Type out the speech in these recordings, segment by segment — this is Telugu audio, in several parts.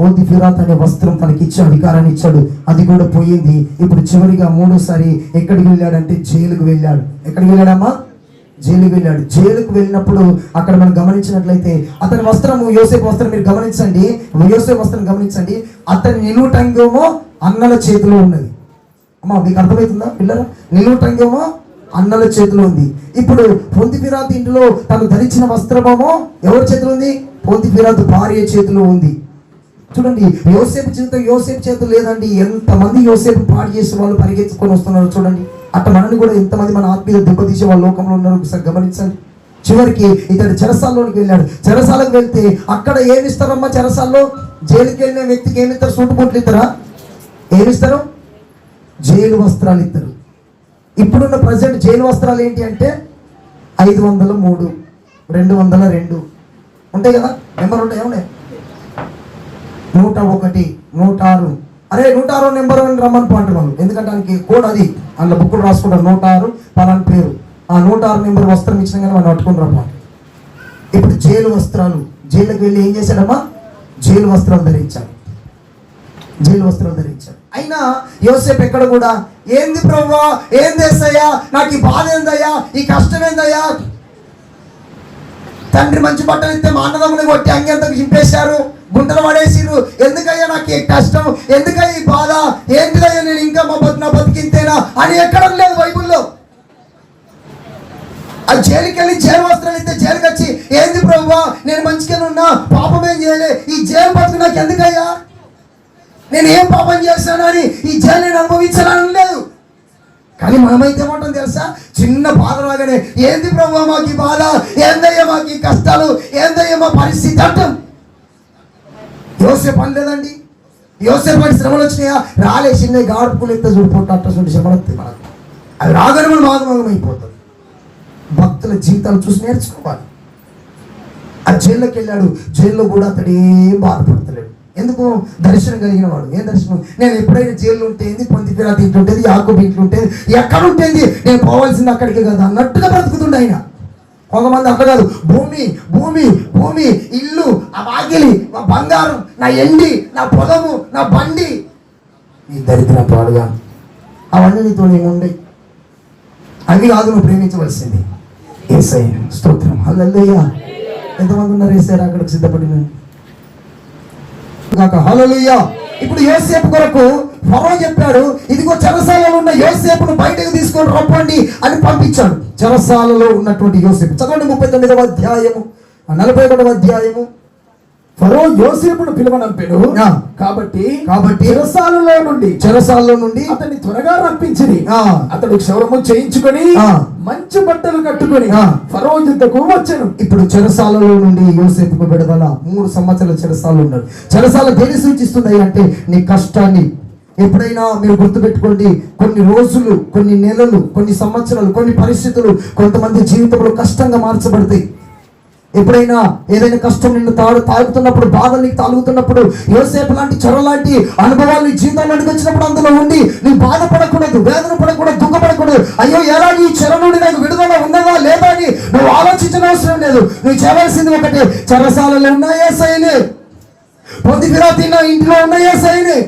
పోతి ఫిరాత్ అనే వస్త్రం తనకి ఇచ్చే అధికారాన్ని ఇచ్చాడు. అది కూడా పోయింది. ఇప్పుడు చివరిగా మూడోసారి ఎక్కడికి వెళ్ళాడంటే జైలుకు వెళ్ళాడు. ఎక్కడికి వెళ్ళాడమ్మా? జైలుకి వెళ్ళాడు. జైలుకు వెళ్ళినప్పుడు అక్కడ మనం గమనించినట్లయితే అతని వస్త్రము యోసేపు వస్త్రం మీరు గమనించండి. యోసేపు వస్త్రం గమనించండి. అతని నిలువుటంగేమో అన్నల చేతిలో ఉన్నది. అమ్మా మీకు అర్థమవుతుందా పిల్లరా? నిలువుటంగేమో అన్నల చేతిలో ఉంది. ఇప్పుడు పొంతి ఫిరాతు ఇంటిలో తను ధరించిన వస్త్రమేమో ఎవరి చేతిలో ఉంది? పొంతి ఫిరాతు భార్య చేతిలో ఉంది. చూడండి యోసేపు జీవితం యోసేపు చేత లేదండి. ఎంతమంది యోసేపు పాడు చేసే వాళ్ళు పరిగెత్తుకొని వస్తున్నారు చూడండి. అట్ట మనల్ని కూడా ఎంతమంది మన ఆత్మీయ దెబ్బతీసే వాళ్ళ లోకంలో ఉన్నారు. ఒకసారి గమనించండి. చివరికి ఇతడు చెరసాల్లోనికి వెళ్ళాడు. చెరసాలకు వెళ్తే అక్కడ ఏమి ఇస్తారమ్మా చెరసాల్లో? జైలుకి వెళ్ళిన వ్యక్తికి ఏమి ఇస్తారు? సూటు బూట్లు ఇస్తారా? ఏమిస్తారు జైలు వస్త్రాలు ఇస్తారు. ఇప్పుడున్న ప్రజెంట్ జైలు వస్త్రాలు ఏంటి అంటే ఐదు వందల మూడు రెండు వందల రెండు. ఉంటాయి కదా? నెంబర్ ఉంటాయి ఏమన్నా నూట ఒకటి నూట ఆరు అరే నూట ఆరు నెంబర్ అని రమ్మని పాంటారు వాళ్ళు. ఎందుకంటే దానికి కోడ్ అది. అందులో బుక్కులు రాసుకుంటారు. నూట ఆరు పలాని పేరు. ఆ నూట ఆరు నెంబర్ వస్త్రం ఇచ్చిన కానీ వాళ్ళు పట్టుకుని రమ్మా ఇప్పుడు జైలు వస్త్రాలు. జైలుకి వెళ్ళి ఏం చేశాడమ్మా? జైలు వస్త్రాలు ధరించాడు. జైలు వస్త్రాలు ధరించాడు. అయినా యోసేపు ఎక్కడ కూడా ఏంది ప్రభా ఏం చేస్తాయా నాకు ఈ బాధ ఏందయ్యా? ఈ కష్టం ఏందయ్యా? తండ్రి మంచి బట్టలు ఇస్తే మా అన్నదమ్ముని కొట్టి అంగెంతకు చింపేశారు. గుంటలు పడేసిరు ఎందుకయ్యా నాకు ఈ కష్టం? ఎందుకయ్యా ఈ బాధ? ఏంటిదయ్యా నేను ఇంకా మా బతు నా బతికింతేనా అని ఎక్కడ లేదు బైబుల్లో? ఆ జైలుకి వెళ్ళి జైలు వస్త్రాలు ఇస్తే జైలుకి వచ్చి ఏంది ప్రభువా నేను మంచిగానే ఉన్నా పాపం ఏం చేయలే ఈ జైలు బతుకు నాకు ఎందుకయ్యా? నేను ఏం పాపం చేస్తానని ఈ జైలు నేను అనుభవించాలని లేదు. కానీ మనమైతే ఏమంటాం తెలుసా? చిన్న బాధ రాగానే ఏంది ప్రభు మాకు ఈ బాధ? ఏందయ్యా మాకు ఈ కష్టాలు? ఏందయ్యా మా పరిస్థితి? అంటాం. యోసే పని లేదండి యోసే పని శ్రమలు వచ్చినాయా? రాలే చిన్న గాడుపుకుని ఎత్తే చూడిపోతా అట్లా చూడి శ్రమలు వస్తాయి మనకు. అది రాగానే మనం బాధమగం అయిపోతుంది. భక్తుల జీవితాలు చూసి నేర్చుకోవాలి. ఆ జైల్లోకి వెళ్ళాడు. జైల్లో కూడా అతడు ఏం బాధపడతలేడు. ఎందుకు? దర్శనం కలిగిన వాడు. ఏం దర్శనం? నేను ఎప్పుడైనా జైల్లో ఉంటేంది పొంది ఫిరాత్ తింటుంటేది ఉంటుంది ఇంట్లో ఉంటేది ఎక్కడ ఉంటుంది నేను పోవాల్సింది అక్కడికే కదా అన్నట్టుగా బ్రతుకుతుండే ఆయన. కొంతమంది అట్లా కాదు. భూమి భూమి భూమి ఇల్లు ఆ వాకిలి నా బంగారం నా ఎండి నా పొలము నా బండి. ఈ దరిద్ర పాడుగా. అవన్నీ నీతో ఉండే. అవి కాదు నువ్వు ప్రేమించవలసింది. ఏసై స్తోత్రం. హల్లెలూయా. ఎంతమంది ఉన్నారు ఏసై? అక్కడికి సిద్ధపడిన కాక హల్లెలూయా. ఇప్పుడు ఏసేపు కొరకు ఫరో చెప్పాడు ఇదిగో చెరసాలలో యోసేపును బయటకు తీసుకొని రప్పండి అని పంపించాడు. చెరసాలలో ఉన్నటువంటి యోసేపు. చదవండి ముప్పై తొమ్మిదవ అధ్యాయము. నలభై ఒకటవ అధ్యాయము. ఫరో యోసేపును పిలువనంపెను. కాబట్టి కాబట్టి చెరసాలలో నుండి చెరసాలలో నుండి అతన్ని త్వరగా రప్పించిరి. ఆ. అతడు క్షౌరము చేయించుకొని. మంచి బట్టలు కట్టుకొని ఆ. ఫరో యుద్ధకు వచ్చాను. ఇప్పుడు చెరసాలలో నుండి యోసేపుకు విడుదల. మూడు సంవత్సరాల చెరసాలు ఉన్నాడు. చెరసాల దేని సూచిస్తుంది అంటే నీ కష్టాన్ని ఎప్పుడైనా మీరు గుర్తుపెట్టుకోండి కొన్ని రోజులు కొన్ని నెలలు కొన్ని సంవత్సరాలు కొన్ని పరిస్థితులు కొంతమంది జీవితంలో కష్టంగా మార్చబడతాయి. ఎప్పుడైనా ఏదైనా కష్టం నిన్ను తాడు తాగుతున్నప్పుడు బాధలు నీకు తాగుతున్నప్పుడు యోసేపు లాంటి చొర లాంటి అనుభవాలు నీ జీవితంలోకి వచ్చినప్పుడు అందులో ఉండి నీ బాధపడకూడదు వేదన పడకూడదు దుఃఖపడకూడదు. అయ్యో ఎలా ఈ చెర నుండి నాకు విడుదల ఉన్నదా లేదా అని నువ్వు ఆలోచించిన అవసరం లేదు. నువ్వు చేయవలసింది ఒకటే చెరసాలలో ఉన్నాయా ఏసైనే పొంది తిన్న ఇంట్లో ఉన్నాయా ఏసైనే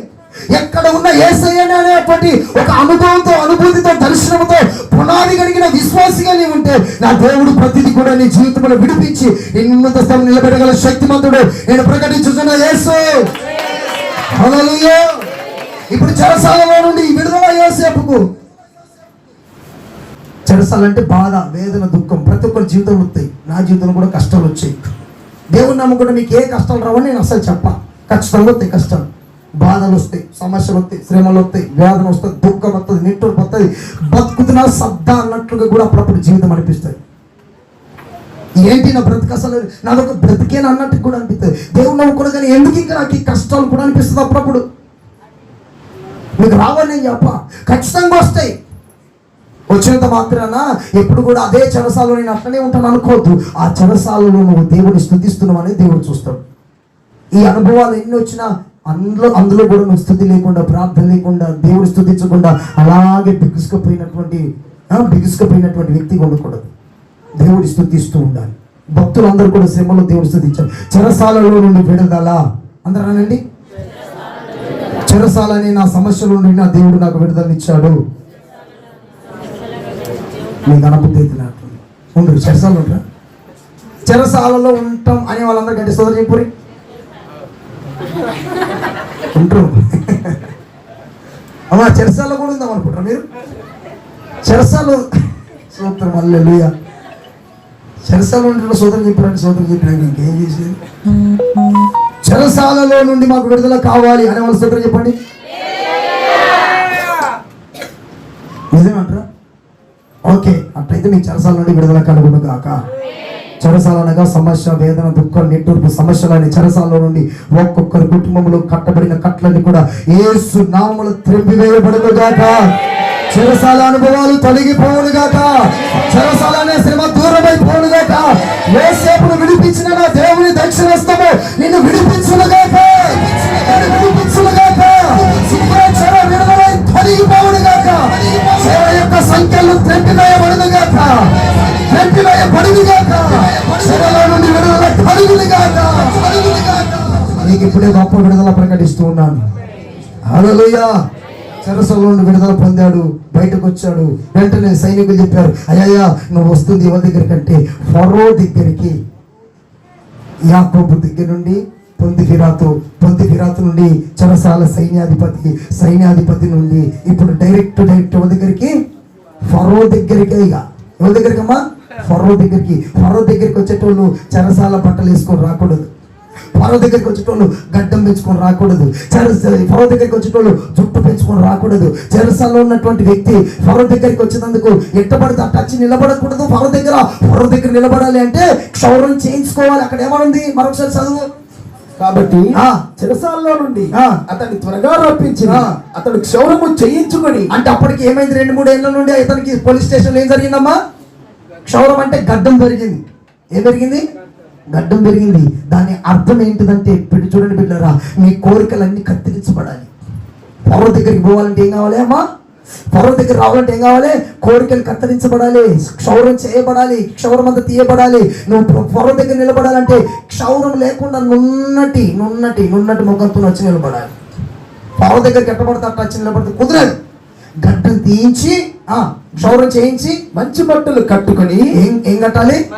ఎక్కడ ఉన్న ఏసయ్యనే అనేటువంటి ఒక అనుభవంతో అనుభూతితో దర్శనంతో పునాది కలిగిన విశ్వాసిగా నీవు ఉంటే నా దేవుడు ప్రతిదీ కూడా నీ జీవితంలో విడిపించి నీ ఉన్నత స్థలం నిలబెట్టగల శక్తిమంతుడు నేను ప్రకటించుతున్న యేసు. ఇప్పుడు చెరసాలలో నుండి ఈ విడుదల యోసేపుకు. చెరసాలు అంటే బాధ వేదన దుఃఖం. ప్రతి ఒక్కరి జీవితం వస్తాయి. నా జీవితంలో కూడా కష్టాలు వచ్చాయి. దేవుని నమ్ముకుంటే మీకు ఏ కష్టాలు రావని నేను అసలు చెప్ప. ఖచ్చితంగా వస్తాయి కష్టాలు. బాధలు వస్తాయి సమస్యలు వస్తాయి శ్రమలు వస్తాయి వేదన వస్తుంది దుఃఖం వస్తుంది నిట్టూరు వస్తుంది బతుకుతున్నా శబ్ద అన్నట్లుగా కూడా అప్పుడప్పుడు జీవితం అనిపిస్తుంది. ఏంటి నా బ్రతుకు అసలు? నాదొక బ్రతికేనా అన్నట్టు కూడా అనిపిస్తుంది. దేవుడు నవ్వుకోడు కానీ ఎందుకు ఇంకా నాకు ఈ కష్టాలు కూడా అనిపిస్తుంది అప్పుడప్పుడు? మీకు రావాలి నేను చెప్ప. ఖచ్చితంగా వస్తాయి. వచ్చినంత మాత్రాన ఎప్పుడు కూడా అదే చెరసాలు నేను అట్లనే ఉంటాను అనుకోవద్దు. ఆ చెరసాలలో నువ్వు దేవుడిని స్థుతిస్తున్నావు అనేది దేవుడు చూస్తాడు. ఈ అనుభవాలు ఎన్ని వచ్చినా అందులో అందులో కూడా నువ్వు స్థుతి లేకుండా ప్రార్థన లేకుండా దేవుడు స్థుతించకుండా అలాగే బిగుసుకుపోయినటువంటి బిగుసుకుపోయినటువంటి వ్యక్తి ఉండకూడదు. దేవుడి స్థుతిస్తూ ఉండాలి. భక్తులందరూ కూడా శ్రమలో దేవుడు స్థుతించారు చెరసాలలో నుండి విడదలా. అందరూ అనండి. చెరసాలని నా సమస్యల నుండి నా దేవుడు నాకు విడుదలనిచ్చాడు మీకు అనుభూతి నాకు ఉండరు చెరసాలు ఉంటారా? చెరసాలలో ఉంటాం అనే వాళ్ళందరూ గంటే సోదరు చెప్పురి ఉంటారు అమ్మా చెరసాల్లో కూడా ఉందాం అనుకుంటారా మీరు? చెరసాలు సూత్రం మళ్ళీ చెరసాల నుండి సూత్రం చెప్పారంటే సూత్రం చెప్పినాక ఇంకేం చేసేది? చెరసాలలో నుండి మాకు విడుదల కావాలి అనే వాళ్ళ సూత్రం చెప్పండి. నిజమేమంటారా ఓకే అట్లయితే మీ చెరసాల నుండి విడుదల కలుగును కాక చెరసాల అనగా సమస్య వేదన దుఃఖం నిట్టూర్పు సమస్యలని చెరసాల నుండి ఒక్కొక్కరి కుటుంబంలో కట్టబడిన కట్లని కూడా ఏసు నామములు త్రెంపివేయబడును గాక చెరసాల అనుభవాలు తొలగిపోవును గాక చెరసాల అనే శ్రమ దూరమైపోవును గాక ఏసేపును విడిపించిన నా దేవుని దక్షిణస్తము నిన్ను విడిపించును గాక నిన్ను విడిపించును గాక చెర విడుదలై తొలగిపోవును గాక చెర యొక్క సంఖ్యలు త్రెంపివేయబడును గాక గాక నుండి విడుదల నీకు ఇప్పుడే గొప్ప విడుదల ప్రకటిస్తూ ఉన్నాను. హల్లెలూయా. చెరసలో నుండి విడుదల పొందాడు. బయటకు వచ్చాడు వెంటనే సైనికులు చెప్పారు అయ్యా నువ్వు వస్తుంది ఎవరి దగ్గర కంటే ఫరో దగ్గరికి. యాకోబు దగ్గర నుండి పొంది ఫిరాతు పొంది ఫిరాతు నుండి చెరసాల సైన్యాధిపతి సైన్యాధిపతి నుండి ఇప్పుడు డైరెక్ట్ డైరెక్ట్ ఎవరి దగ్గరికి? ఫరో దగ్గరికి ఇక. ఎవరి దగ్గరికి అమ్మా ఫరో దగ్గరికి ఫరో దగ్గరికి వచ్చేటోళ్ళు చెరసాల బట్టలు వేసుకొని రాకూడదు. ఫరో దగ్గరికి వచ్చేటోళ్ళు గడ్డం పెంచుకొని రాకూడదు. చెరస ఫరో దగ్గరికి వచ్చేటోళ్ళు జుట్టు పెంచుకొని రాకూడదు. చెరసాలో ఉన్నటువంటి వ్యక్తి ఫరో దగ్గరికి వచ్చినందుకు ఎట్టబడితే వచ్చి నిలబడకూడదు. ఫరో దగ్గర ఫరో దగ్గర నిలబడాలి అంటే క్షౌరం చేయించుకోవాలి. అక్కడ ఏమనుంది? మరొకసారి చదువు. కాబట్టి ఆ. చెరసాలలో నుండి. అతన్ని త్వరగా రప్పించి ఆ. అతడు క్షౌరము చేయించుకొని అంటే అప్పటికి ఏమైంది? రెండు మూడు ఏళ్ళ నుండి ఇతనికి పోలీస్ స్టేషన్లో ఏం జరిగిందమ్మా? క్షౌరం అంటే గడ్డం పెరిగింది. ఏం పెరిగింది? గడ్డం పెరిగింది. దాని అర్థం ఏంటిదంటే ఇప్పుడు చూడండి బిడ్డరా మీ కోరికలన్నీ కత్తిరించబడాలి. పౌర దగ్గరికి పోవాలంటే ఏం కావాలి అమ్మా? పౌర దగ్గర రావాలంటే ఏం కావాలి? కోరికలు కత్తిరించబడాలి క్షౌరం చేయబడాలి క్షౌరం అంతా తీయబడాలి. నువ్వు పొర దగ్గర నిలబడాలంటే క్షౌరం లేకుండా నున్నటి నున్నటి నున్నటి ముఖంతో వచ్చి నిలబడాలి. పౌర దగ్గర కట్టబడతా వచ్చి నిలబడితే కుదరదు. గడ్డం తీయించి ఆ క్షౌరం చేయించి మంచి బట్టలు కట్టుకొని ఏం ఏం కట్టాలి?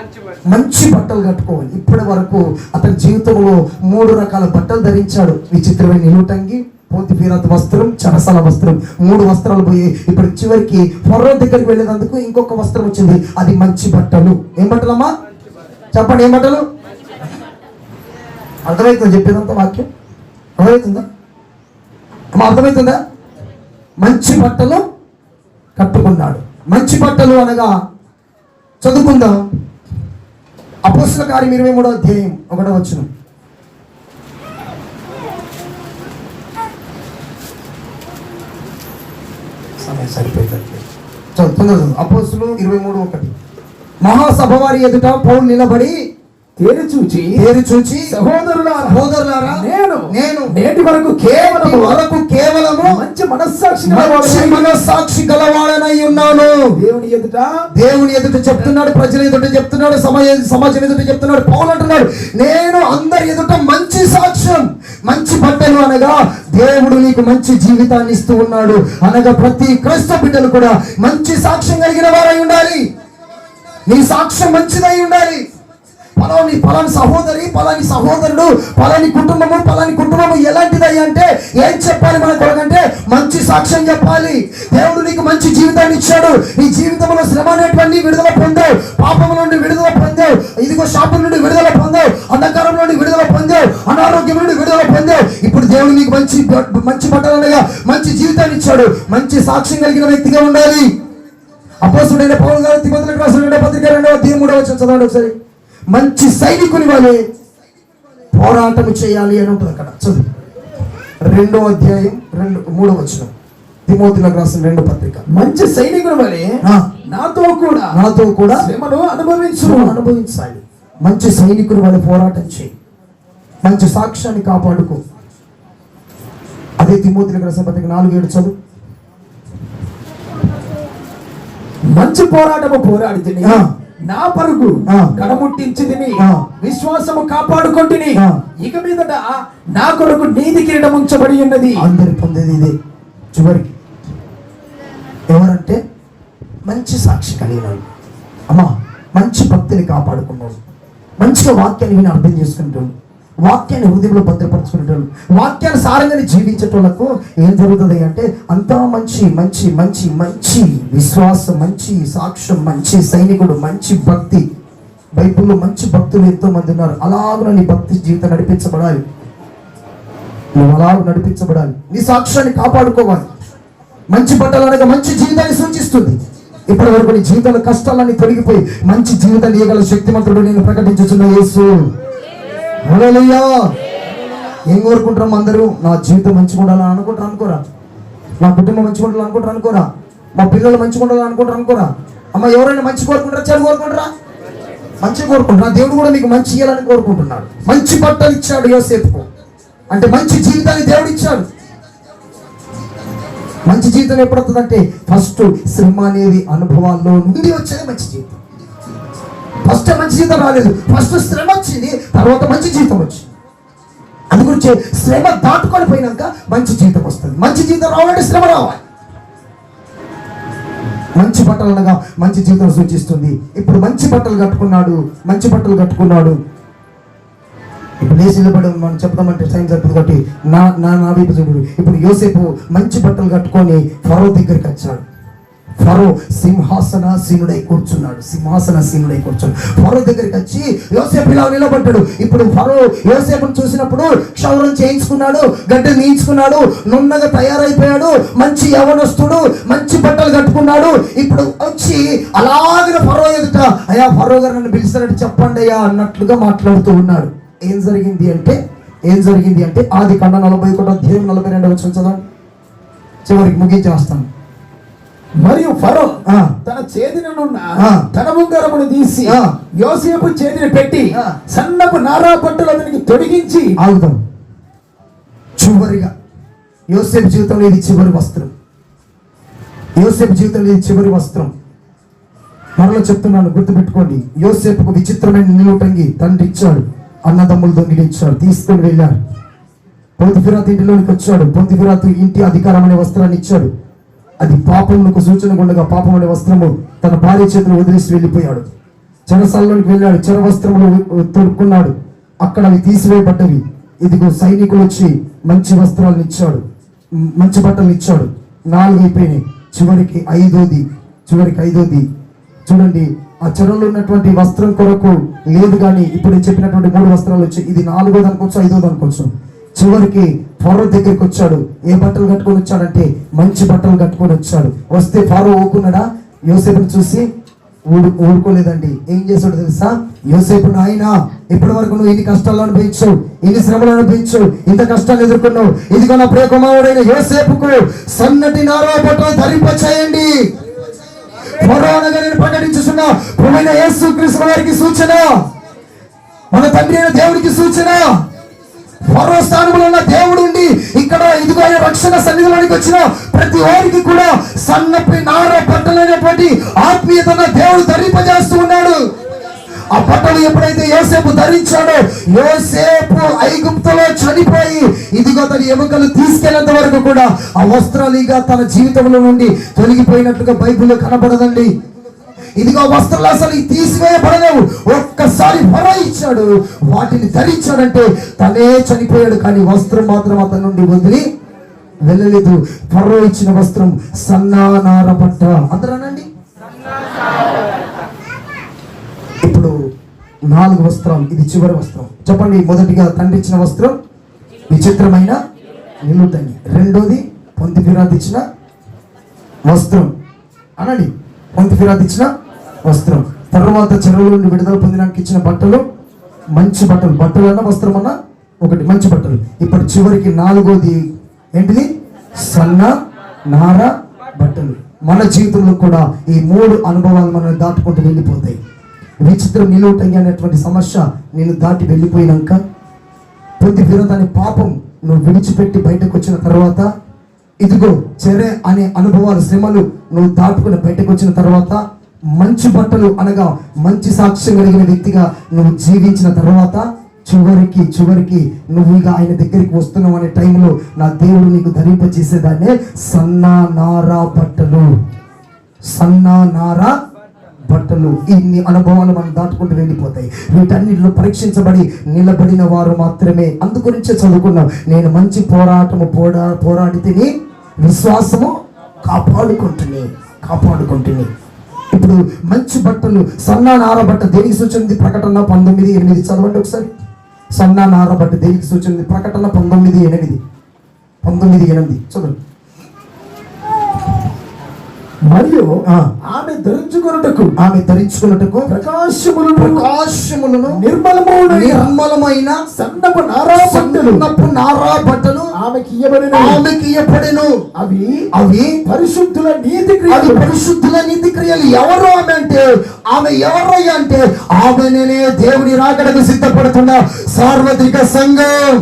మంచి బట్టలు. కట్టుకోవాలి. ఇప్పటి వరకు అతని జీవితంలో మూడు రకాల బట్టలు ధరించాడు. విచిత్రమైన నిలుటంగి పోతి ఫీరత్ వస్త్రం చరసల వస్త్రం. మూడు వస్త్రాలు పోయి ఇప్పుడు చివరికి ఫరో దగ్గరికి వెళ్ళేందుకు ఇంకొక వస్త్రం వచ్చింది. అది మంచి బట్టలు. ఏం బట్టలమ్మా? చెప్పండి ఏం బట్టలు? అర్థమవుతుందా చెప్పేదంతా వాక్యం? అర్థమవుతుందా అమ్మా అర్థమవుతుందా మంచి బట్టలు కట్టుకున్నాడు. మంచి బట్టలు అనగా చదువుకుందాం. అపోస్తుల కార్యం ఇరవై మూడో అధ్యాయం ఒకటో వచ్చిన సమయం సరిపోయింది చదువు అపోస్తులు ఇరవై మూడు ఒకటి. మహాసభ వారి ఎదుట పౌలు నిలబడి తేరి చూచి పేరు చూచి సహోదరులారా సహోదరులారా నేను నేను నేటి వరకు కేవలం వరకు కేవలము మంచి మనస్సాక్షి మంచి మనస్సాక్షి గలవాడనై ఉన్నాను. దేవుని ఎదుట దేవుని ఎదుట చెప్తున్నాడు ప్రజల ఎదుట చెప్తున్నాడు సమాజ సమాజం ఎదుట చెప్తున్నాడు పౌలు అంటున్నాడు నేను అందరి ఎదుట మంచి సాక్ష్యం మంచి బట్టలు అనగా దేవుడు నీకు మంచి జీవితాన్ని ఇస్తూ ఉన్నాడు. అనగా ప్రతి క్రైస్తవ బిడ్డలు కూడా మంచి సాక్ష్యం కలిగిన వారై ఉండాలి. నీ సాక్ష్యం మంచిదై ఉండాలి. పలాని పలాని సహోదరి పలాని సహోదరుడు పలాని కుటుంబము పలాని కుటుంబము ఎలాంటిదయ్యా అంటే ఏం చెప్పాలి మన కొరకంటే మంచి సాక్ష్యం చెప్పాలి. దేవుడు నీకు మంచి జీవితాన్ని ఇచ్చాడు. నీ జీవితంలో శ్రమ అనేటువంటి విడుదల పొందావు. పాపం నుండి విడుదల పొందావు. ఇదిగో శాపం నుండి విడుదల పొందావు. అంధకారం నుండి విడుదల పొందావు. అనారోగ్యం నుండి విడుదల పొందావు. ఇప్పుడు దేవుడు నీకు మంచి మంచి బట్టలనగా మంచి జీవితాన్ని ఇచ్చాడు. మంచి సాక్ష్యం కలిగిన వ్యక్తిగా ఉండాలి. అపోసుడైన పౌరు గారు తిమ్మతులకు రాసిన పత్రిక రెండవ తీరు మూడవ వచ్చిన చదవండి ఒకసారి. మంచి సైనికుని వలె పోరాటం చేయాలి అని ఉంటుంది అక్కడ. చదువు రెండో అధ్యాయం రెండు మూడవ వచ్చిన తిమోతులకు రాసిన రెండో పత్రిక. మంచి సైనికుడు వలె నాతో కూడా నాతో కూడా శ్రమను అనుభవించు. అనుభవించాలి. మంచి సైనికుని వలె పోరాటం చేయి. మంచి సాక్ష్యాన్ని కాపాడుకో. అదే తిమోతులకు రాసిన పత్రిక నాలుగు ఏడు చదువు. మంచి పోరాటము పోరాడి ఆ. నా పరుగు. కడముట్టించిదిని. విశ్వాసము కాపాడుకొంటిని. ఇక మీదట నా కొరకు నీతి కిరీటం ఉంచబడి ఉన్నది అందరు పొందేది ఇదే చివరికి ఎవరంటే మంచి సాక్షి కలిగిన. అమ్మా మంచి భక్తిని కాపాడుకున్నాడు మంచిగా వాక్యాన్ని అర్థం చేసుకుంటాడు వాక్యాన్ని హృదయంలో భద్రపరచుకునేటోళ్ళు వాక్యాన్ని సారంగా జీవించేటోళ్ళకు ఏం జరుగుతుంది అంటే అంతా మంచి మంచి మంచి మంచి విశ్వాసం మంచి సాక్ష్యం మంచి సైనికుడు మంచి భక్తి. బైబిల్లో మంచి భక్తులు ఎంతో మంది ఉన్నారు. అలాగున నీ భక్తి జీవితం నడిపించబడాలి. నువ్వు అలా నడిపించబడాలి. నీ సాక్ష్యాన్ని కాపాడుకోవాలి. మంచి బట్టలు అనగా మంచి జీవితాన్ని సూచిస్తుంది. ఇప్పటి వరకు నీ జీవితంలో కష్టాలన్నీ తొలగిపోయి మంచి జీవితాన్ని ఇవ్వగల శక్తిమంతుడు నేను ప్రకటించుచున్న యేసు. హల్లెలూయా. ఏం కోరుకుంటాం అందరూ? నా జీవితం మంచిగా ఉండాలని అనుకుంటారు అనుకోరా? నా కుటుంబం మంచిగా ఉండాలని అనుకుంటారు అనుకోరా? మా పిల్లలు మంచిగా ఉండాలని అనుకుంటారు అనుకోరా? అమ్మ ఎవరైనా మంచి కోరుకుంటారా? చెడు కోరుకుంటారా? మంచి కోరుకుంటున్నా దేవుడు కూడా మీకు మంచి ఇవ్వాలని కోరుకుంటున్నాడు. మంచి బట్టలు ఇచ్చాడు యోసేపుకు. అంటే మంచి జీవితాన్ని దేవుడు ఇచ్చాడు. మంచి జీవితం ఎప్పుడు వస్తుందంటే ఫస్ట్ శ్రమ అనేది అనుభవాల్లో నుండి వచ్చేది మంచి జీవితం. ఫస్ట్ మంచి జీతం రాలేదు. ఫస్ట్ శ్రమ వచ్చింది తర్వాత మంచి జీవితం వచ్చింది. అందుగురించి శ్రమ దాటుకొని పోయినాక మంచి జీతం వస్తుంది. మంచి జీవితం రావాలంటే శ్రమ రావాలి. మంచి బట్టలు అనగా మంచి జీవితం సూచిస్తుంది. ఇప్పుడు మంచి బట్టలు కట్టుకున్నాడు మంచి బట్టలు కట్టుకున్నాడు. ఇప్పుడు లేచి నిలబడి మనం చెప్తామంటే సైన్స్ చెప్తుంది కాబట్టి నా నా నా వైపు చూడు. ఇప్పుడు యోసేపు మంచి బట్టలు కట్టుకొని ఫరో దగ్గరికి వచ్చాడు. ఫరో సింహాసనాసీనుడై కూర్చున్నాడు. సింహాసనాసీనుడై కూర్చున్నాడు. ఫరో దగ్గరికి వచ్చి యోసేపు ఇలా నిలబడ్డాడు. ఇప్పుడు ఫరో యోసేపును చూసినప్పుడు క్షౌరం చేయించుకున్నాడు గడ్డ నీయించుకున్నాడు నున్నగా తయారైపోయాడు మంచి యవనస్తుడు మంచి బట్టలు కట్టుకున్నాడు. ఇప్పుడు వచ్చి అలాగిన ఫరో ఎదుట అయ్యా ఫరో గారు నన్ను పిలిచినట్టు చెప్పండి అయ్యా అన్నట్లుగా మాట్లాడుతూ ఉన్నాడు. ఏం జరిగింది అంటే ఏం జరిగింది అంటే ఆది కండ నలభై ఒకటో అధ్యాయం నలభై రెండు వచ్చిన చదవండి. చివరికి ముగించేస్తాను. మరియు ఫరో. తన చేతినున్న. తన ఉంగరమును తీసి. యోసేపు చేతిని పెట్టి. సన్నపు నారా బట్టలు అతనికి తొడిగించి ఆగుదాం. చివరిగా యోసేపు జీవితంలో ఇది చివరి వస్త్రం. యోసేపు జీవితంలో ఇది చివరి వస్త్రం. మరలా చెప్తున్నాను గుర్తుపెట్టుకోండి. యోసేపుకు విచిత్రమైన నిలుటంగి తండ్రి ఇచ్చాడు. అన్నదమ్ములు దొంగిలి ఇచ్చాడు. తీసుకొని వెళ్ళాడు పొంతిఫిరాతు ఇంటిలోనికి వచ్చాడు. పొంతిఫిరాతు ఇంటి అధికారం అనే వస్త్రాన్ని ఇచ్చాడు. అది పాపమునకు సూచన ఉండగా పాపం అనే వస్త్రము తన భార్య చేతులు వదిలేసి వెళ్ళిపోయాడు. చెరసాలలోనికి వెళ్ళాడు. చెర వస్త్రములు తొడుక్కున్నాడు. అక్కడ అవి తీసివేయబడ్డవి. ఇదిగో సైనికులు వచ్చి మంచి వస్త్రాలను ఇచ్చాడు. మంచి బట్టలు ఇచ్చాడు. నాలుగు అయిపోయినాయి. చివరికి ఐదోది. చివరికి ఐదోది. చూడండి ఆ చెరలో ఉన్నటువంటి వస్త్రం కొరకు లేదు కానీ ఇప్పుడు చెప్పినటువంటి మూడు వస్త్రాలు వచ్చి ఇది నాలుగోది అనుకోవచ్చు ఐదోది అనుకోవచ్చు చివరికి ఫారో దగ్గరికి వచ్చాడు. ఏ బట్టలు కట్టుకొని వచ్చాడంటే మంచి బట్టలు కట్టుకొని వచ్చాడు. వస్తే ఫారో ఊకున్నాడా యోసేపుని చూసి ఊడు ఊరుకోలేదండి. ఏం చేశాడు తెలుసా? యోసేపు నాయన ఇప్పటి వరకు నువ్వు ఇన్ని కష్టాలు అనుభవించావు ఇన్ని శ్రమలు అనుభవించావు ఇంత కష్టాలు ఎదుర్కొన్నావు. ఇదిగో నా ప్రియ కుమారుడైన యోసేపుకు సన్నటి నారా బట్టలు ధరింపచేయండి ఫరోనగా నేను ప్రకటించుతున్న ప్రభువైన యేసు క్రీస్తు వారికి సూచన. మన తండ్రి అయిన దేవుడికి సూచన. పర్వ స్థానంలో ఉన్న దేవుడు ఉండి ఇక్కడ ఇదిగో ఆయన రక్షణ సన్నిధిలోనికి వచ్చిన ప్రతి వారికి కూడా సన్నపి నార బట్టలైనటువంటి ఆత్మీయతను దేవుడు ధరింపజేస్తూ ఉన్నాడు. ఆ బట్టలు ఎప్పుడైతే యోసేపు ధరించాడో యోసేపు ఐగుప్తులో చనిపోయి ఇదిగో తన ఎముకలు తీసుకెళ్ళేంత వరకు కూడా ఆ వస్త్రాలు ఇక తన జీవితంలో నుండి తొలగిపోయినట్లుగా బైబిల్లో కనబడదండి. ఇదిగో వస్త్రాలు అసలు తీసివేయబడలేవు. ఒక్కసారి వర ఇచ్చాడు. వాటిని ధరించాడంటే తనే చనిపోయాడు. కానీ వస్త్రం మాత్రం అతని నుండి వదిలి వెళ్ళలేదు. ఫరో ఇచ్చిన వస్త్రం సన్నానార బట్ట అందరనండి ఇప్పుడు నాలుగు వస్త్రం ఇది చివరి వస్త్రం. చెప్పండి మొదటిగా తండ్రి ఇచ్చిన వస్త్రం విచిత్రమైన నిలుతండి రెండోది పొంది ఫిరాత్ ఇచ్చిన వస్త్రం. అనండి పొంది ఫిరాత్ ఇచ్చిన వస్త్రం. తర్వాత చెరువుల నుండి విడుదల పొందడానికి ఇచ్చిన బట్టలు మంచి బట్టలు. బట్టలు అన్న వస్త్రం అన్న ఒకటి మంచి బట్టలు. ఇప్పుడు చివరికి నాలుగోది ఏంటిది? సన్న నార బట్టలు. మన జీవితంలో కూడా ఈ మూడు అనుభవాలు మనం దాటుకుంటూ వెళ్ళిపోతాయి. విచిత్రం నిలువటంగి అనేటువంటి సమస్య నేను దాటి వెళ్ళిపోయినాక ప్రతి విరోధాన్ని పాపం నువ్వు విడిచిపెట్టి బయటకు వచ్చిన తర్వాత ఇదిగో చెరే అనే అనుభవాలు శ్రమలు నువ్వు దాటుకుని బయటకు వచ్చిన తర్వాత మంచి బట్టలు అనగా మంచి సాక్ష్యం కలిగిన వ్యక్తిగా నువ్వు జీవించిన తర్వాత చివరికి చివరికి నువ్వు ఇక ఆయన దగ్గరికి వస్తున్నావు అనే టైంలో నా దేవుడు నీకు ధరింపజేసేదాన్నే సన్నా నారా బట్టలు. సన్నా నారా బట్టలు. ఇన్ని అనుభవాలు మనం దాటుకుంటూ వెళ్ళిపోతాయి. వీటన్నిటిలో పరీక్షించబడి నిలబడిన వారు మాత్రమే. అందుగురించే చదువుకున్నాం. నేను మంచి పోరాటము పోరా పోరాడితేని విశ్వాసము కాపాడుకుంటుని కాపాడుకుంటుని. ఇప్పుడు మంచి బట్టలు సన్నా నారబట్ట దేనికి సూచనది ప్రకటన పంతొమ్మిది ఎనిమిది. చదవండి ఒకసారి. సన్నా నార బట్ట దేనికి సూచనది ప్రకటన పంతొమ్మిది ఎనిమిది. పంతొమ్మిది ఎనిమిది. చదవండి. మరియు. ఆమె ధరించుకొనుటకు ఆమె ధరించుకున్నట్టుకు ప్రకాశములను ప్రకాశములను నిర్మలమును నిర్మలమైన సన్నపు నారా బట్టలు సన్నపు నారా బట్టలు ఆమెకి ఇయ్యబడిన ఆమెకి ఇవ్వబడెను అవి అవి పరిశుద్ధుల నీతి క్రియలు. పరిశుద్ధుల నీతి క్రియలు. ఎవరు ఆమె అంటే? ఆమె ఎవరయ్యా అంటే? ఆమెనే దేవుని రాకడకు సిద్ధపడుతున్న సార్వత్రిక సంఘం.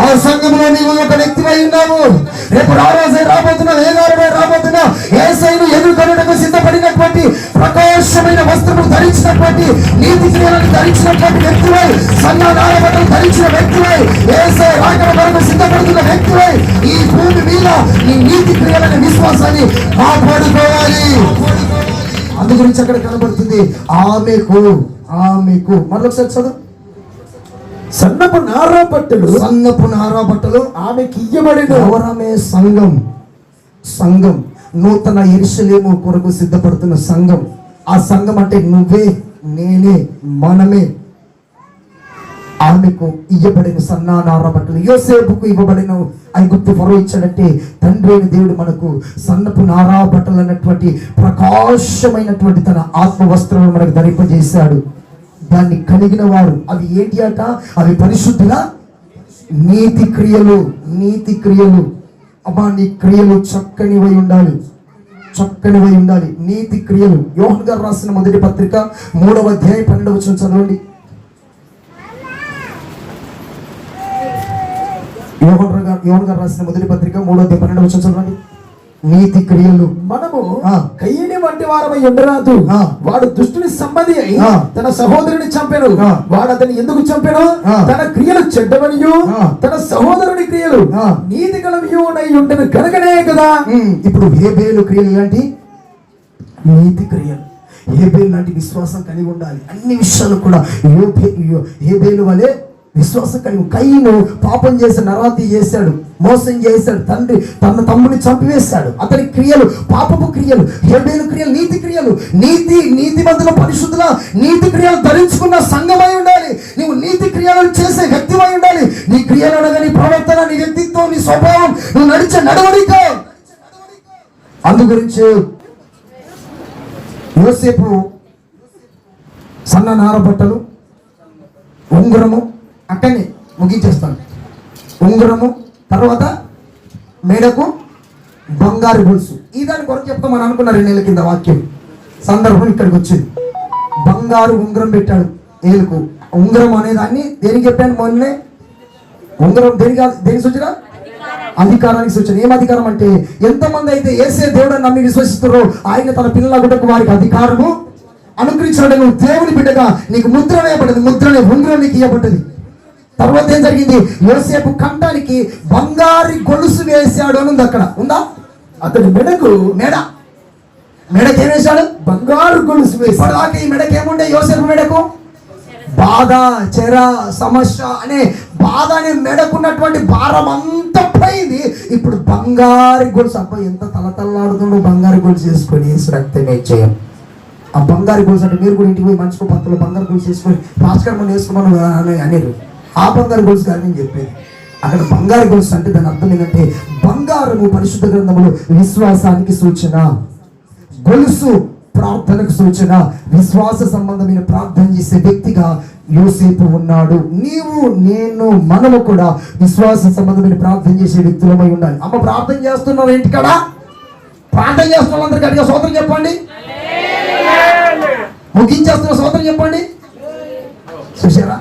ఆ సంఘంలో నీవు ఒక వ్యక్తివై ఉన్నావు. రేపు రాబోతున్నా వేగారుడే రాబోతున్నా ఏసైను ఎదుర్కొనటకు సిద్ధపడినటువంటి ప్రకాశమైన వస్త్రము ధరించినటువంటి నీతి క్రియలను ధరించినటువంటి వ్యక్తివై సన్నానాయబట్టలు ధరించిన వ్యక్తివై ఏసై రాకడ వరకు సిద్ధపడుతున్న వ్యక్తివై ఈ భూమి మీద నీ నీతి క్రియలని విశ్వాసాన్ని కాపాడుకోవాలి. అందు గురించి అక్కడ కనబడుతుంది ఆమెకు ఆమెకు. మరొకసారి చదువు. సన్నపు నారా బట్టలు. సన్నపు నారా బట్టలు. ఆమెకి ఇయ్యబడిన ఎవరమే సంఘం. సంఘం. నూతన ఎరుసలేము కొరకు సిద్ధపడుతున్న సంఘం. ఆ సంఘం అంటే నువ్వే నేనే మనమే. ఆమెకు ఇవ్వబడిన సన్నానార బట్టలు యోసేపుకు ఇవ్వబడిన ఐగుప్తు ఫరో ఇచ్చాడంటే తండ్రి అయిన దేవుడు మనకు సన్నపు నారా బట్టలు అన్నటువంటి ప్రకాశమైనటువంటి తన ఆత్మ వస్త్రాలను మనకు ధరింపజేశాడు. దాన్ని కలిగిన వారు అవి ఏంటి అట? అవి పరిశుద్ధుల నీతి క్రియలు నీతి క్రియలు. అమ్మా నీ క్రియలు చక్కనివై ఉండాలి. చక్కనివై ఉండాలి. నీతి క్రియలు. యోహన్ గారు రాసిన మొదటి పత్రిక మూడవ అధ్యాయం పన్నెండవ వచ్చిన చదవండి. యోహన్ గారు యోహన్ గారు రాసిన మొదటి పత్రిక మూడవ అధ్యాయం పన్నెండవ వచ్చిన చదవండి. నీతి క్రియలు మనము. కయ్యని వంటి వారమై ఉండరాదు. వాడు దుష్టుని సంబంధి అయి. తన సహోదరుని చంపెను. వాడు అతన్ని ఎందుకు చంపెను. తన క్రియలు చెడ్డవనియు. తన సహోదరుని క్రియలు. నీతి గలవియునై ఉండను కనుకనే కదా ఇప్పుడు హేబేలు క్రియలు ఎలాంటి నీతి క్రియలు హేబేలు లాంటి విశ్వాసం కలిగి ఉండాలి అన్ని విషయాలు కూడా హేబేలు వలె విశ్వాస కయ్యను పాపం చేసి నరాతి చేశాడు మోసం చేశాడు తండ్రి తన తమ్ముని చంపివేశాడు. అతని క్రియలు పాపపు క్రియలు హేబేలు క్రియలు నీతి క్రియలు నీతి నీతి మధ్యలో పరిశుద్ధుల నీతి క్రియలు ధరించుకున్న సంఘమై ఉండాలి. నీవు నీతి క్రియలను చేసే వ్యక్తివై ఉండాలి. నీ క్రియలు అనగా నీ ప్రవర్తన నీ వ్యక్తిత్వం నీ స్వభావం నువ్వు నడిచే నడవడిక. అందు గురించి సన్న నార బట్టలు ఉంగరము అక్కడనే ముగించేస్తాను. ఉంగరము తర్వాత మేడకు బంగారు గొలుసు. ఈ దాని కొరకు చెప్తామని అనుకున్న రెండు నెలల కింద వాక్యం. సందర్భం ఇక్కడికి వచ్చింది. బంగారు ఉంగరం పెట్టాడు ఏలుకు. ఉంగరం అనేదాన్ని దేనికి చెప్పాను మొన్నే? ఉంగరం దేనికి దేని సూచన? అధికారానికి సూచన. ఏం అధికారం అంటే ఎంతమంది అయితే ఏసే దేవుడు నమ్మి విశ్వసిస్తారో ఆయన తన పిల్లల గుడ్డకు వారికి అధికారము అనుగ్రహించాడు నువ్వు దేవుని బిడ్డగా నీకు ముద్ర వేయబడింది. ముద్రనే ఉంగరం నీకు ఇవ్వబడ్డది. తర్వాత ఏం జరిగింది? యోసేపు కంఠానికి బంగారు గొలుసు వేశాడు అని ఉంది అక్కడ. ఉందా? అతడి మెడకు మెడ. మెడకి ఏం వేశాడు? బంగారు గొలుసు వేసి ఇప్పటిదాకా ఈ మెడకి ఏముండే యోసేపు మెడకు? బాధ చెర సమస్య అనే బాధ అనే మెడకున్నటువంటి భారం అంతా పోయింది. ఇప్పుడు బంగారు గొలుసు. అబ్బా ఎంత తలతల్లాడుతుండో బంగారు గొలుసు చేసుకొని వేసి రక్తమే చేయం. ఆ బంగారు గొలుసు అంటే మీరు కూడా ఇంటికి పోయి మంచుకో పత్తులు బంగారు గొలుసు వేసుకొని భాస్కర్ మనం వేసుకోమని అని అనేరు. ఆ బంగారు గొలుసు కానీ నేను చెప్పేది. అక్కడ బంగారు గొలుసు అంటే దాని అర్థం ఏంటంటే బంగారము పరిశుద్ధ గ్రంథములు విశ్వాసానికి సూచన గొలుసు ప్రార్థనకు సూచన విశ్వాస సంబంధమైన ప్రార్థన చేసే వ్యక్తిగా యోసేపు ఉన్నాడు. నీవు నేను మనము కూడా విశ్వాస సంబంధమైన ప్రార్థన చేసే వ్యక్తులమై ఉండాలి. అమ్మ ప్రార్థన చేస్తున్నావు ఇంటికాడ? ప్రార్థన చేస్తున్న వాళ్ళందరూ గట్టిగా సోదరం చెప్పండి ముగించేస్తున్న సోదరం చెప్పండి. చూసారా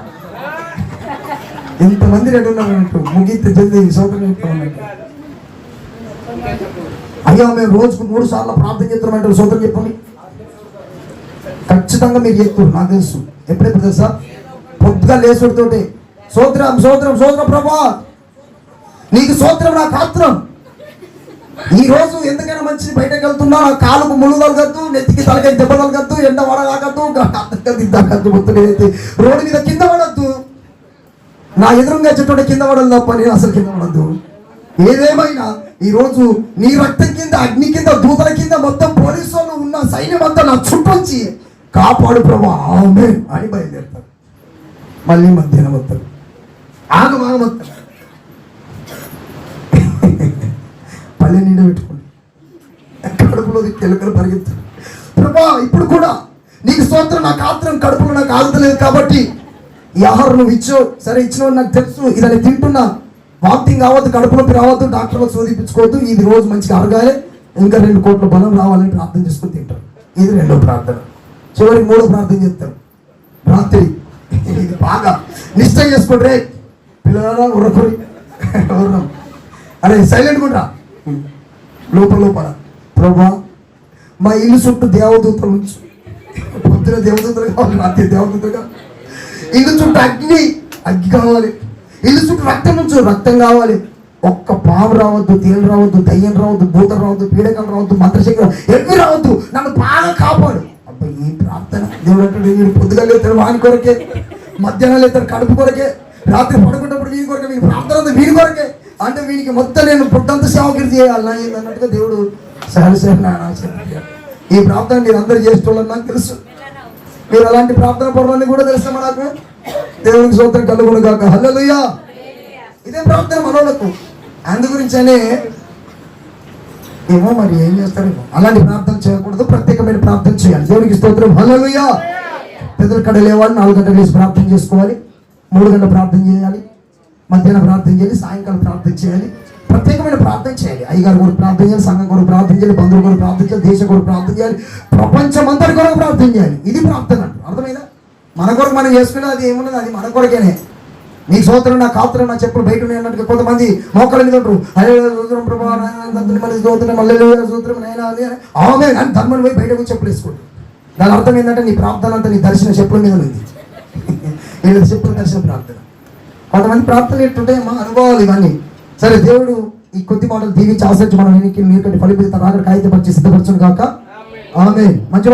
ఇంతమంది రెడీ ఉన్నారంటూ ముగితే జల్దీ సౌకర్యం చెప్తామన్నట్టు అయ్యా మేము రోజుకు మూడు సార్లు ప్రార్థన చేస్తున్నామంటారు సోదరు చెప్పండి. ఖచ్చితంగా మీరు చెప్తారు నాకు తెలుసు. ఎప్పుడెప్పుడు తెలుసా? పొద్దుగా లేచుడితోటి సోత్రం సోత్రం సోత్రం ప్రభా నీకు సోత్రం నా పాత్రం ఈ రోజు ఎందుకైనా మంచిది బయటకు వెళ్తున్నా కాలుకు ముళ్ళు తలగద్దు నెత్తికి తలకై దెబ్బ తలగద్దు ఎండ వడగాకద్దు దిద్దకద్దు రోడ్డు మీద కింద పడద్దు. నా ఎదురుగా చెట్టు కింద పడదు తప్ప నేను అసలు కింద పడద్దు. ఏదేమైనా ఈ రోజు నీ రక్తం కింద అగ్ని కింద దూతల కింద మొత్తం పోలీసు వాళ్ళు ఉన్న సైన్యం అంతా నా చుట్టూ కాపాడు ప్రభా ఆమె అని బయలుదేరుతారు. మళ్ళీ మధ్యాహ్నం వస్తారు. ఆగమాగం వస్తారు. పల్లె నిండా పెట్టుకోండి. కడుపులో ఎలుకలు పరిగెత్తారు ప్రభా ఇప్పుడు కూడా నీకు స్తోత్రం నాకు ఆత్రం కడుపులో నాకు ఆగుతలేదు కాబట్టి ఈ ఆహారం నువ్వు ఇచ్చావు సరే ఇచ్చిన నాకు తెలుసు ఇది నేను తింటున్నా. వామిటింగ్ కావద్దు కడుపు నొప్పి రావద్దు డాక్టర్లో శోధించుకోవద్దు ఇది రోజు మంచిగా అరగాలి ఇంకా రెండు కోట్ల బలం రావాలని ప్రార్థన చేసుకుని తింటారు. ఇది రెండో ప్రార్థన. చివరికి మూడో ప్రార్థన చేస్తారు. రాత్రి. ఇది బాగా. నిశ్చయం చేసుకోండి రే పిల్లల ఉరకొరి ఉర్రం. అరే సైలెంట్ కూడా లోపల లోపల. ప్రభా మా ఇల్లు చుట్టూ దేవదూతలు ఉంచు. పొద్దున దేవదూతలు కావాలి రాత్రి దేవదూతలు కావాలి ఇల్లు చుట్టూ అగ్ని అగ్గి కావాలి. ఇల్లు చుట్టూ రక్తం నుంచి రక్తం కావాలి. ఒక్క పాము రావద్దు తేలు రావద్దు దయ్యం రావద్దు భూతం రావద్దు పీడకం రావద్దు మంత్రశక్తి ఎవ్వి రావద్దు. నన్ను బాగా కాపాడు. అబ్బా ఈ ప్రార్థన. దేవుడు అంటే వీడు పొద్దుగా లేతాడు వాని కొరకే మధ్యాహ్నం లేతాడు కడుపు కొరకే రాత్రి పడుకున్నప్పుడు వీని కొరకే వీని ప్రార్థన అంతా వీని కొరకే. అంటే వీనికి మొత్తం నేను పుట్టంత సేవకులు చేయాలి. నా ఏంది అన్నట్టుగా దేవుడు సహజ ఈ ప్రార్థన మీరు అందరు చేసేటోళ్ళని నాకు తెలుసు. మీరు అలాంటి ప్రార్థన పడాలని కూడా తెలుసు నాకు దేవునికి సూత్రం కలుగును కాక హల్లలుయ్యా ఇదే ప్రార్థన మనోళ్ళకు. అందు గురించనే ఏమో మరి ఏం చేస్తారేమో. అలాంటి ప్రార్థన చేయకూడదు. ప్రత్యేకమైన ప్రార్థన చేయాలి. దేవునికి స్తోత్రం. హల్లలుయ్యా పెద్దల కడ లేవాలి నాలుగు గంటలు వేసి ప్రార్థన చేసుకోవాలి. మూడు గంటల ప్రార్థన చేయాలి. మధ్యాహ్నం ప్రార్థన చేయాలి. సాయంకాలం ప్రార్థన చేయాలి. ప్రత్యేకమైన ప్రార్థన చేయాలి. అయ్యగారు కూడా ప్రార్థన చేయాలి సంఘం కూడా ప్రార్థన చేయాలి బంధువులు కూడా ప్రార్థన చేయాలి దేశం కూడా ప్రార్థన చేయాలి ప్రపంచం అంతటి కూడా ప్రార్థన చేయాలి. ఇది ప్రార్థన అంట. అర్థమైందా? మన కొరకు మనం చేసుకునేది అది ఏమున్నది? అది మన కొరకేనే. నీ సోదరుడు నా కాపురం నా చెప్పులు బయట ఉన్నాయి అన్నట్టుగా కొంతమంది మోకాల మీద ఉంటారు. అయ్యో సూత్రం ప్రభావం మళ్ళీ సూత్రం మళ్ళీ సూత్రం నైనా అది ఆమె అని ధర్మం పోయి బయటకు చెప్పులు వేసుకోండి. దాని అర్థం ఏంటంటే నీ ప్రార్థన అంతా నీ దర్శన చెప్పుల మీద ఉంది. వీళ్ళ చెప్పుల దర్శన ప్రార్థన. కొంతమంది ప్రార్థనలు ఎట్టుంటే మా అనుభవాలు ఇవన్నీ. సరే దేవుడు ఈ కొద్ది మాటలు దీవించి ఆశ్రయించి మనం నీకు నీరు ఫలిపిస్తాను రాగడ కాగితపరిచి సిద్ధపరచును కాక ఆమె మంచి